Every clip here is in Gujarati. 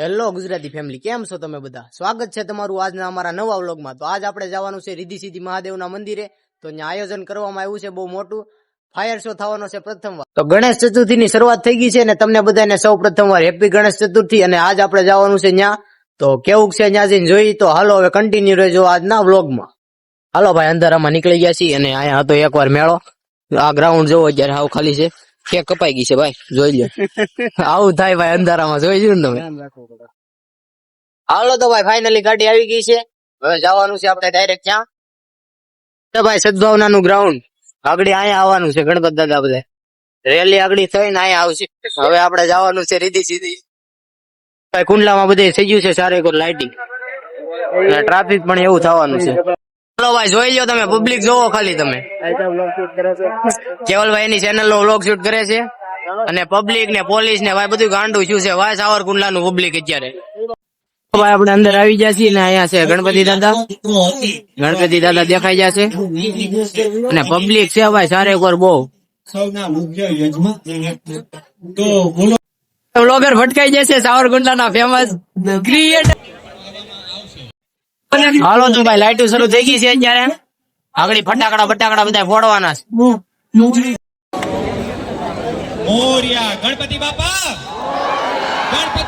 હેલો ગુજરાતી ફેમિલી કેમ છો તમે બધા? સ્વાગત છે તમારું આજના અમારા નવા વ્લોગમાં. તો આજ આપણે જવાનું છે રીધી સીધી મહાદેવના મંદિરે. તો ત્યાં આયોજન કરવામાં આવ્યું છે બહુ મોટું. ફાયર શો થવાનો છે પ્રથમવાર તો ગણેશ ચતુર્થી ની શરૂઆત થઈ ગઈ છે અને તમને બધાને સૌ પ્રથમવાર હેપી ગણેશ ચતુર્થી અને આજ આપણે જવાનું છે ત્યાં. તો કેવું છે ત્યાં જઈને જોઈ? તો હાલો, હવે કન્ટિન્યુ રહેજો આજના વ્લોગમાં. હાલો ભાઈ, અંધારામાં નીકળી ગયા છીએ અને અહીંયા હતો એકવાર મેળો. આ ગ્રાઉન્ડ જોવો અત્યારે હાવ ખાલી છે. કે કપાઈ ગઈ છે ભાઈ? જોઈ લો આવું થાય ભાઈ અંધારામાં જોઈ લ્યો ને તમે. હાલો તો ભાઈ ફાઇનલી ગાડી આવી ગઈ છે. હવે જવાનું છે આપણે ડાયરેક્ટ ક્યાં તો ભાઈ સદભાવનાનું ગ્રાઉન્ડ આગળ અહીંયા આવવાનું છે ગણપત દાદા બધા. રેલી આગળ થઈને અહીંયા આવશે. હવે આપણે જવાનું છે રીધી સીધી ભાઈ કુંડલામાં બધે થઈ ગયું છે સારે લાઇટિંગ ટ્રાફિક પણ એવું થવાનું છે. ચાલો ભાઈ જોઈ લો તમે પબ્લિક જોવો ખાલી તમે. કેવલભાઈ એની ચેનલ નો વ્લોગ શૂટ કરે છે અને પબ્લિક ને પોલીસ ને ભાઈ બધું ગાંડું શું છે. ભાઈ સાવરકુંડલા નું પબ્લિક અત્યારે. ભાઈ આપણે અંદર આવી ગયા છીએ ને અહીંયા છે ગણપતિ દાદા. ગણપતિ દાદા દેખાઈ ગયા છે. અને પબ્લિક છે ભાઈ સારે કોર બહુ. વ્લોગર ભટકાઈ જશે સાવરકુંડલા ના ફેમસ ક્રિએટર હાલો તો ભાઈ લાઈટો શરૂ થઈ ગઈ છે અત્યારે. આગળ ફટાકડા ફટાકડા બધા ફોડવાના છે. મોર્યા. ગણપતિ બાપા. ગણપતિ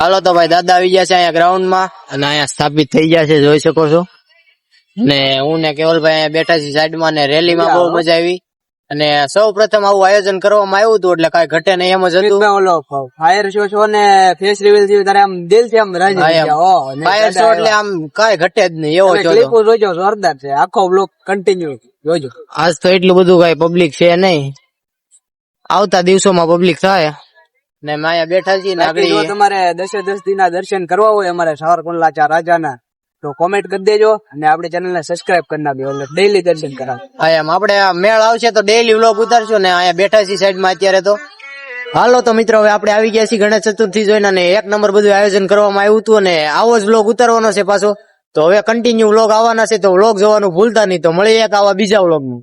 હાલો તો ભાઈ દાદા આવી ગયા છે અહીંયા ગ્રાઉન્ડમાં અને અહીંયા સ્થાપિત થઈ ગયા છે જોઈ શકો છો. ને હું ને કેવલભાઈ અહીંયા બેઠા છીએ સાઈડમાં ને રેલીમાં બહુ મજા આવી. અને સૌ પ્રથમ આવું આયોજન કરવામાં આવ્યું હતું એટલે કઈ ઘટે નહીં એમ જ હતું. ઓલો ફાયર શો છો ને ફેસ રિવીલ થયું ત્યારે આમ દિલથી આમ રાજી થઈ ગયા. ફાયર શો એટલે આમ કઈ ઘટે જ નહીં એવો છો જોજો જોરદાર છે. આખો બ્લોક કન્ટિન્યુ જોજો. આજ તો એટલું બધું કઈ પબ્લિક છે નહીં. આવતા દિવસોમાં પબ્લિક થાય. ને માયા બેઠા છીએ ને બાકી જો તમારે દસે દસ દિન ના દર્શન કરવા હોય અમારે સાવરકુંડલા ચાર રાજાના તો કોમેન્ટ કરી દેજો અને આપડે ચેનલ ને સબસ્ક્રાઇબ કરી નાખજો એટલે ડેઈલી દર્શન કરાવ હા એમ આપણે મેળ આવશે તો ડેઈલી વ્લોગ ઉતારશું ને અહીંયા બેઠા છીએ સાઈડમાં અત્યારે તો. હાલો તો મિત્રો હવે આપણે આવી ગયા છીએ ગણેશ ચતુર્થી જોઈને અને એક નંબર બધું આયોજન કરવામાં આવ્યું હતું અને આવો જ વ્લોગ ઉતારવાનો છે પાછો. તો હવે કન્ટિન્યુ વ્લોગ આવવાના છે તો વ્લોગ જોવાનું ભૂલતા નહીં તો મળીએ એક આવા બીજા વ્લોગનું